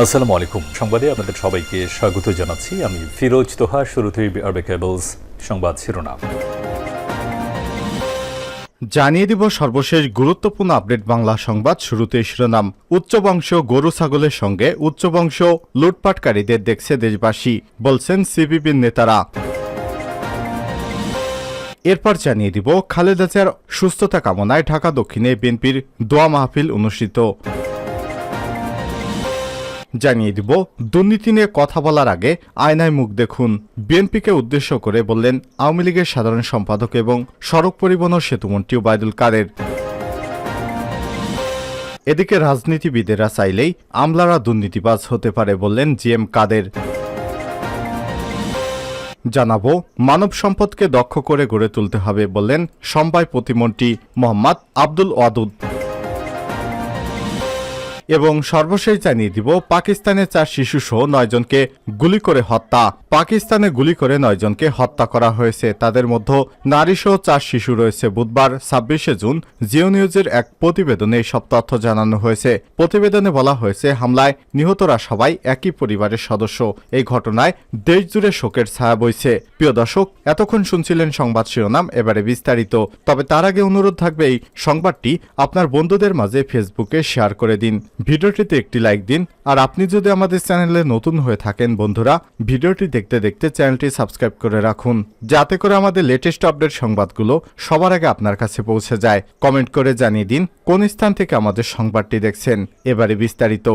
আসসালামু আলাইকুম। সংবাদে আপনাদের সবাইকে স্বাগত জানাচ্ছি। আমি ফিরোজ তোহা, শুরুতেই আরবে কেবলস সংবাদ শিরোনাম। জানিয়ে দিব সর্বশেষ গুরুত্বপূর্ণ আপডেট বাংলা সংবাদ শুরুতে শিরোনাম। উচ্চবংশ গরু ছাগলের সঙ্গে উচ্চবংশ লুটপাটকারীদের দেখছে দেশবাসী, বলছেন সিপিপির নেতারা। এরপর জানিয়ে দিব খালেদা জিয়ার সুস্থতা কামনায় ঢাকা দক্ষিণে বিএনপির দোয়া মাহফিল অনুষ্ঠিত। জানিয়ে দিব, দুর্নীতি নিয়ে কথা বলার আগে আয়নায় মুখ দেখুন। বিএনপিকে উদ্দেশ্য করে বললেন আওয়ামী লীগের সাধারণ সম্পাদক এবং সড়ক পরিবহন ও সেতুমন্ত্রী ওবায়দুল কাদের। এদিকে রাজনীতিবিদেরা চাইলেই আমলারা দুর্নীতিবাজ হতে পারে বললেন জি এম কাদের। জানাব, মানব সম্পদকে দক্ষ করে গড়ে তুলতে হবে বললেন সম্বায় প্রতিমন্ত্রী মোহাম্মদ আব্দুল ওয়াদুদ। এবং সর্বশেষ জানিয়ে দিব পাকিস্তানের চার শিশুসহ নয়জনকে গুলি করে হত্যা। পাকিস্তানে গুলি করে নয়জনকে হত্যা করা হয়েছে। তাদের মধ্যে নারী সহ চার শিশু রয়েছে। বুধবার ছাব্বিশে জুন জিও নিউজের এক প্রতিবেদনে সব তথ্য জানানো হয়েছে। প্রতিবেদনে বলা হয়েছে, হামলায় নিহতরা সবাই একই পরিবারের সদস্য। এই ঘটনায় দেশজুড়ে শোকের ছায়া বইছে। প্রিয় দর্শক, এতক্ষণ শুনছিলেন সংবাদ শিরোনাম, এবারে বিস্তারিত। তবে তার আগে অনুরোধ থাকবে, এই সংবাদটি আপনার বন্ধুদের মাঝে ফেসবুকে শেয়ার করে দিন। ভিডিওটিতে একটি লাইক দিন আর আপনি যদি আমাদের চ্যানেলে নতুন হয়ে থাকেন, বন্ধুরা, ভিডিওটি দেখতে দেখতে চ্যানেলটি সাবস্ক্রাইব করে রাখুন, যাতে করে আমাদের লেটেস্ট আপডেট সংবাদগুলো সবার আগে আপনার কাছে পৌঁছে যায়। কমেন্ট করে জানিয়ে দিন কোন স্থান থেকে আমাদের সংবাদটি দেখছেন। এবারে বিস্তারিত।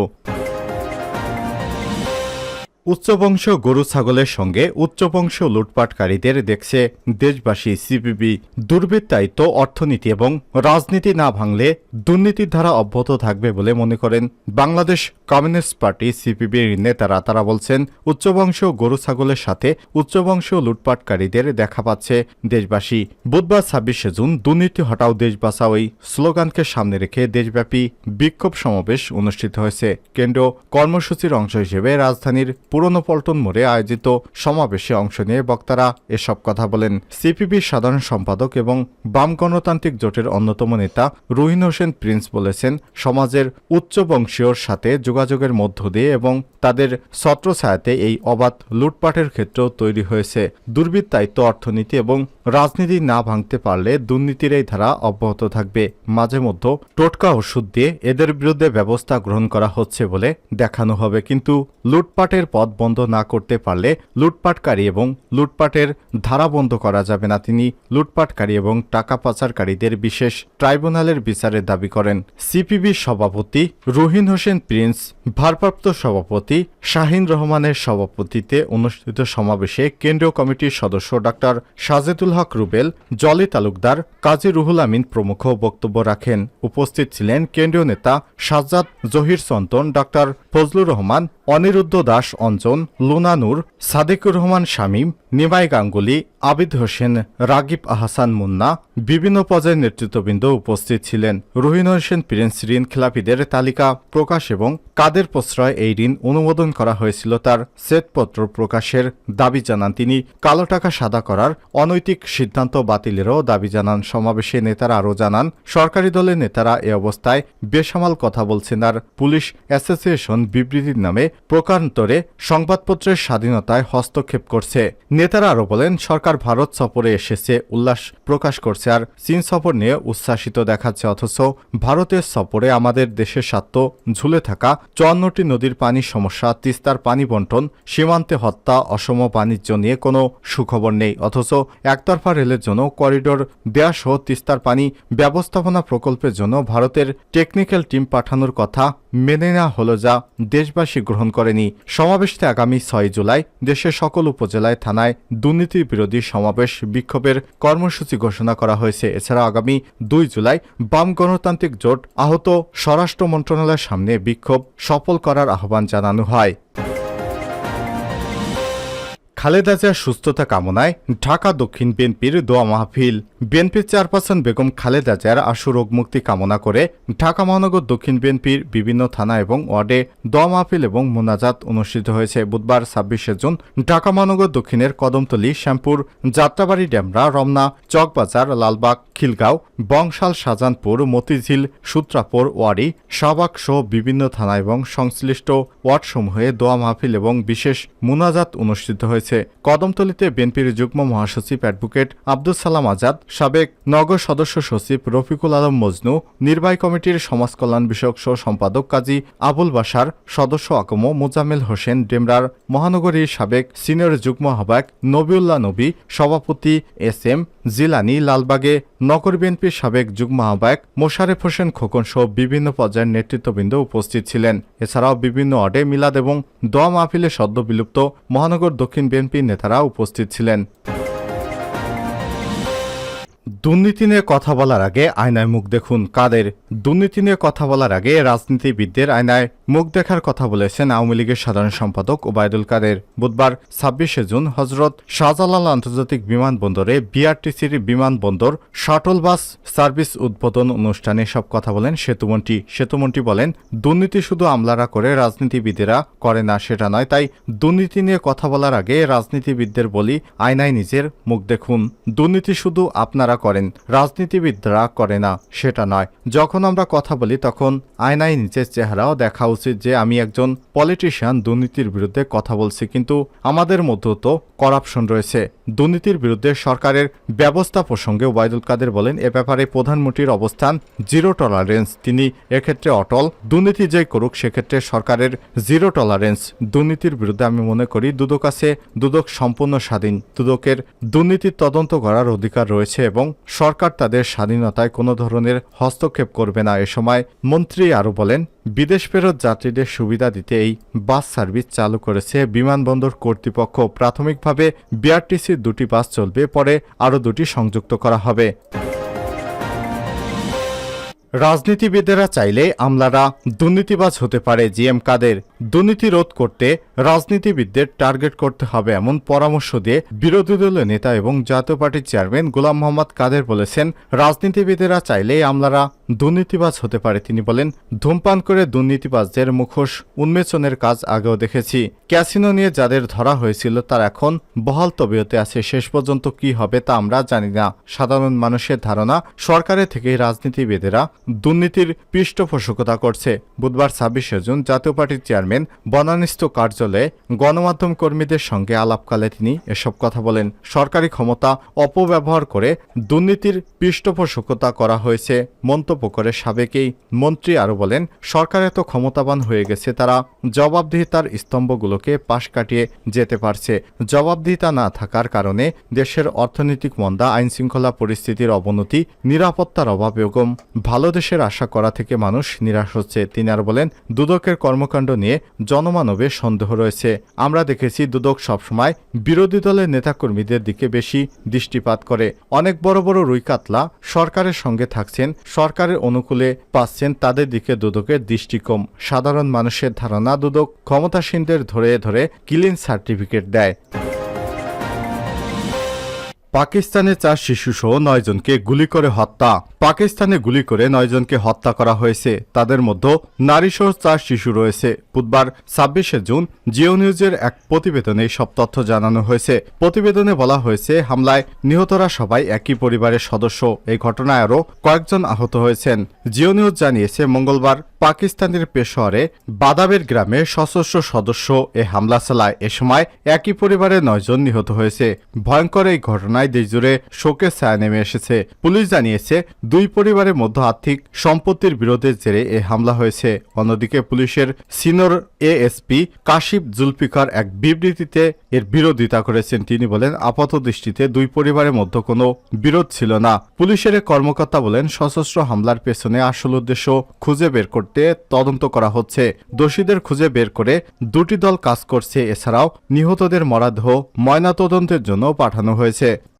উচ্চবংশ গরু ছাগলের সঙ্গে উচ্চবংশ লুটপাটকারীদের দেখছে দেশবাসী সিপিবি। দুর্বৃত্তায়িত অর্থনীতি এবং রাজনীতি না ভাঙলে দুর্নীতির ধারা অব্যাহত থাকবে বলে মনে করেন বাংলাদেশ কমিউনিস্ট পার্টি সিপিবির নেতারা। তারা বলছেন, উচ্চবংশ গরু ছাগলের সাথে উচ্চবংশ লুটপাটকারীদের দেখা পাচ্ছে দেশবাসী। বুধবার ছাব্বিশে জুন দুর্নীতি হটাও দেশ বাঁচাও এই স্লোগানকে সামনে রেখে দেশব্যাপী বিক্ষোভ সমাবেশ অনুষ্ঠিত হয়েছে। কেন্দ্র কর্মসূচির অংশ হিসেবে রাজধানীর পুরনো পল্টন মোড়ে আয়োজিত সমাবেশে অংশ নিয়ে বক্তারা এসব কথা বলেন। সিপিবির সাধারণ সম্পাদক এবং বাম গণতান্ত্রিক জোটের অন্যতম নেতা রুহিন হোসেন প্রিন্স বলেছেন, সমাজের উচ্চ বংশীয়র সাথে যোগাযোগের মধ্য দিয়ে এবং তাদের ছত্রছায়াতে এই অবাধ লুটপাটের ক্ষেত্রেও তৈরি হয়েছে। দুর্বৃত্তায়িত্ব অর্থনীতি এবং রাজনীতি না ভাঙতে পারলে দুর্নীতির এই ধারা অব্যাহত থাকবে। মাঝে মধ্যে টোটকা ওষুধ দিয়ে এদের বিরুদ্ধে ব্যবস্থা গ্রহণ করা হচ্ছে বলে দেখানো হবে। কিন্তু লুটপাটের পথ বন্ধ না করতে পারলে লুটপাটকারী এবং লুটপাটের ধারা বন্ধ করা যাবে না তিনি। লুটপাটকারী এবং টাকা পাচারকারীদের বিশেষ ট্রাইব্যুনালের বিচারের দাবি করেন। সিপিবির সভাপতি রুহিন হোসেন প্রিন্স, ভারপ্রাপ্ত সভাপতি শাহিন রহমানের সভাপতিতে অনুষ্ঠিত সমাবেশে কেন্দ্রীয় কমিটির সদস্য ডাক্তার সাজেদুল হক রুবেল, জলি তালুকদার, কাজী রুহুল আমিন প্রমুখ বক্তব্য রাখেন। উপস্থিত ছিলেন কেন্দ্রীয় নেতা সাজ্জাদ জহির সন্তন ডাক্তার ফজলুর রহমান, অনিরুদ্ধ দাস অঞ্জন লুনানুর সাদেকুর রহমান শামীম, নিমাই গাঙ্গুলি আবিদ হোসেন, রাগিব আহসান মুন্না, বিভিন্ন পর্যায়ের নেতৃত্ববৃন্দ উপস্থিত ছিলেন। রুহিন হোসেন প্রিন্স ঋণ খেলাপিদের তালিকা প্রকাশ এবং কাদের প্রশ্রয় এই ঋণ অনুমোদন করা হয়েছিল তার শ্বেতপত্র প্রকাশের দাবি জানান তিনি। কালো টাকা সাদা করার অনৈতিক সিদ্ধান্ত বাতিলেরও দাবি জানান সমাবেশে নেতারা আরও জানান, সরকারি দলের নেতারা এ অবস্থায় বেসামাল কথা বলছেন আর পুলিশ অ্যাসোসিয়েশন বিবৃতির নামে প্রকান্তরে সংবাদপত্রের স্বাধীনতায় হস্তক্ষেপ করছে। নেতারা আরও বলেন, সরকার ভারত সফরে এসেছে উল্লাস প্রকাশ করছে আর চীন সফর নিয়ে উচ্ছ্বাসিত দেখাচ্ছে অথচ ভারতের সফরে আমাদের দেশের স্বার্থ ঝুলে থাকা চুয়ান্নটি নদীর পানির সমস্যা, তিস্তার পানি বন্টন, সীমান্তে হত্যা, অসম বাণিজ্য নিয়ে কোনো সুখবর নেই। অথচ একতরফা রেলের জন্য করিডোর দেয়া সহ তিস্তার পানি ব্যবস্থাপনা প্রকল্পের জন্য ভারতের টেকনিক্যাল টিম পাঠানোর কথা মেনে নেওয়া হলো যা দেশবাসী গ্রহণ করেনি। সমাবেশটি আগামী ছয় জুলাই দেশের সকল উপজেলায় থানায় দুর্নীতি বিরোধী সমাবেশ বিক্ষোভের কর্মসূচি ঘোষণা করা হয়েছে। এছাড়া আগামী দুই জুলাই বাম গণতান্ত্রিক জোট আহত স্বরাষ্ট্র মন্ত্রণালয়ের সামনে বিক্ষোভ সফল করার আহ্বান জানানো হয়। খালেদা জিয়ার সুস্থতা কামনায় ঢাকা দক্ষিণ বিএনপির দোয়া মাহফিল। বিএনপির চেয়ারপারসন বেগম খালেদা জিয়ার আশু রোগ মুক্তি কামনা করে ঢাকা মহানগর দক্ষিণ বিএনপির বিভিন্ন থানা এবং ওয়ার্ডে দোয়া মাহফিল এবং মোনাজাত অনুষ্ঠিত হয়েছে। বুধবার ছাব্বিশে জুন ঢাকা মহানগর দক্ষিণের কদমতলী, শ্যামপুর, যাত্রাবাড়ি ডেমরা, রমনা, চকবাজার, লালবাগ, খিলগাঁও, বংশাল, শাহজাহানপুর, মতিঝিল, সূত্রাপুর, ওয়ারি, শাহবাগ সহ বিভিন্ন থানা এবং সংশ্লিষ্ট ওয়ার্ডসমূহে দোয়া মাহফিল এবং বিশেষ মুনাজাত অনুষ্ঠিত হয়েছে। কদমতলীতে বিএনপির যুগ্ম মহাসচিব অ্যাডভোকেট আব্দুল সালাম আজাদ, সাবেক নগর সদস্য সচিব রফিকুল আলম মজনু, নির্বাহী কমিটির সমাজ কল্যাণ বিষয়ক সহ সম্পাদক কাজী আবুল বাসার সদস্য আকম মোজাম্মেল হোসেন, ডেমরার মহানগরীর সাবেক সিনিয়র যুগ্ম আহ্বায়ক নবিউল্লাহ নবী, সভাপতি এস এম জিলানি লালবাগে, নগর বিএনপির সাবেক যুগ্ম আহ্বায়ক মোশারেফ হোসেন খোকন সহ বিভিন্ন পর্যায়ের নেতৃত্ববৃন্দ উপস্থিত ছিলেন। এছাড়াও বিভিন্ন অডে মিলাদ এবং দোয়া মাহফিলে সদ্য বিলুপ্ত মহানগর দক্ষিণ বিএনপির নেতারা উপস্থিত ছিলেন। দুর্নীতি নিয়ে কথা বলার আগে আয়নায় মুখ দেখুন। কাদের দুর্নীতি নিয়ে কথা বলার আগে রাজনীতিবিদদের আয়নায় মুখ দেখার কথা বলেছেন আওয়ামী লীগের সাধারণ সম্পাদক ওবায়দুল কাদের। বুধবার ছাব্বিশে জুন হজরত শাহজালাল আন্তর্জাতিক বিমানবন্দরে বিআরটিসির বিমানবন্দর, শাটল বাস সার্ভিস উদ্বোধন অনুষ্ঠানে সব কথা বলেন সেতুমন্ত্রী। সেতুমন্ত্রী বলেন, দুর্নীতি শুধু আমলারা করে রাজনীতিবিদেরা করে না, সেটা নয়। তাই দুর্নীতি নিয়ে কথা বলার আগে রাজনীতিবিদদের বলি, আয়নায় নিজের মুখ দেখুন। দুর্নীতি শুধু আপনারা করেন, রাজনীতিবিদরা করে না, সেটা নয়। যখন আমরা কথা বলি, তখন আয়নায় নিজের চেহারাও দেখা উচিত যে আমি একজন পলিটিশিয়ান দুর্নীতির বিরুদ্ধে কথা বলছি। কিন্তু আমাদের মধ্যেও তো করাপশন রয়েছে। দুর্নীতির বিরুদ্ধে সরকারের ব্যবস্থা প্রসঙ্গে ওবায়দুল কাদের বলেন, এ ব্যাপারে প্রধানমন্ত্রীর অবস্থান জিরো টলারেন্স তিনি এক্ষেত্রে অটল, দুর্নীতি যে করুক, সেক্ষেত্রে সরকারের জিরো টলারেন্স দুর্নীতির বিরুদ্ধে আমি মনে করি, দুদক আছে, দুদক সম্পূর্ণ স্বাধীন। দুদকের দুর্নীতির তদন্ত করার অধিকার রয়েছে এবং সরকার তাদের স্বাধীনতায় কোনো ধরনের হস্তক্ষেপ করবে না। এ সময় মন্ত্রী আরও বলেন, বিদেশ ফেরত যাত্রীদের সুবিধা দিতে এই বাস সার্ভিস চালু করেছে বিমানবন্দর কর্তৃপক্ষ। প্রাথমিকভাবে বিআরটিসির দুটি বাস চলবে, পরে আরও দুটি সংযুক্ত করা হবে। রাজনীতিবিদেরা চাইলে আমলারা দুর্নীতিবাজ হতে পারে জিএম কাদের। দুর্নীতি রোধ করতে রাজনীতিবিদদের টার্গেট করতে হবে এমন পরামর্শ দিয়ে বিরোধী দলের নেতা এবং জাতীয় পার্টির চেয়ারম্যান গোলাম মোহাম্মদ কাদের বলেছেন, রাজনীতিবিদেরা চাইলে আমলারা দুর্নীতিবাজ হতে পারে, তিনি বলেন। ধূমপান করে দুর্নীতিবাজদের মুখোশ উন্মেচনের কাজ আগেও দেখেছি। ক্যাসিনো নিয়ে যাদের ধরা হয়েছিল, তার এখন বহাল তবিয়তে আছে, শেষ পর্যন্ত কি হবে তা আমরা জানি না। সাধারণ মানুষের ধারণা সরকারের থেকে রাজনীতিবিদেরা দুর্নীতির পৃষ্ঠপোষকতা করছে। বুধবার ছাব্বিশে জুন জাতীয় পার্টির চেয়ারম্যান বনানিস্থ কার্যালয়ে গণমাধ্যম কর্মীদের সঙ্গে আলাপকালে তিনি এসব কথা বলেন। সরকারি ক্ষমতা অপব্যবহার করে দুর্নীতির পৃষ্ঠপোষকতা করা হয়েছে, মন্তব্য করে সাবেকেই মন্ত্রী আরও বলেন, সরকার এত ক্ষমতাবান হয়ে গেছে, তারা জবাবদিহিতার স্তম্ভগুলোকে পাশ কাটিয়ে যেতে পারছে। জবাবদিহিতা না থাকার কারণে দেশের অর্থনৈতিক মন্দা, আইনশৃঙ্খলা পরিস্থিতির অবনতি, নিরাপত্তার অভাব এবং ভালো দেশের আশা করা থেকে মানুষ নিরাশ হচ্ছে। তিনি আর বলেন, দুদকের কর্মকাণ্ড নিয়ে জনমানবে সন্দেহ রয়েছে। আমরা দেখেছি, দুদক সবসময় বিরোধী দলের নেতাকর্মীদের দিকে বেশি দৃষ্টিপাত করে। অনেক বড় বড় রুই কাতলা সরকারের সঙ্গে থাকছেন, সরকারের অনুকূলে পাচ্ছেন, তাদের দিকে দুদকের দৃষ্টি কম। সাধারণ মানুষের ধারণা, দুদক ক্ষমতাসীনদের ধরে ধরে ক্লিন সার্টিফিকেট দেয়। পাকিস্তানে চার শিশুসহ নয়জনকে গুলি করে হত্যা। পাকিস্তানে গুলি করে নয়জনকে হত্যা করা হয়েছে। তাদের মধ্যে নারীসহ চার শিশু রয়েছে। বুধবার ছাব্বিশে জুন জিও নিউজের এক প্রতিবেদনে সব তথ্য জানানো হয়েছে। প্রতিবেদনে বলা হয়েছে, হামলায় নিহতরা সবাই একই পরিবারের সদস্য। এই ঘটনায় আরও কয়েকজন আহত হয়েছেন। জিও নিউজ জানিয়েছে, মঙ্গলবার পাকিস্তানের পেশোয়ারে বাদাবের গ্রামে সশস্ত্র সদস্য এ হামলা চালায়। এ সময় একই পরিবারের নয়জন নিহত হয়েছে। ভয়ঙ্কর এই ঘটনায় দেশজুড়ে শোকের ছায়া নেমে এসেছে। পুলিশ জানিয়েছে, দুই পরিবারের মধ্যে আর্থিক সম্পত্তির বিরোধের জেরে এ হামলা হয়েছে। অন্যদিকে পুলিশের সিনিয়র এএসপি কাশিফ জুলফিকার এক বিবৃতিতে এর বিরোধিতা করেছেন। তিনি বলেন, আপাত দৃষ্টিতে দুই পরিবারের মধ্যে কোনো বিরোধ ছিল না। পুলিশের এক কর্মকর্তা বলেন, সশস্ত্র হামলার পেছনে আসল উদ্দেশ্য খুঁজে বের করতে তদন্ত করা হচ্ছে। দোষীদের খুঁজে বের করে দুটি দল কাজ করছে। এছাড়াও নিহতদের মরাদেহ ময়নাতদন্তের জন্য পাঠানো হয়েছে।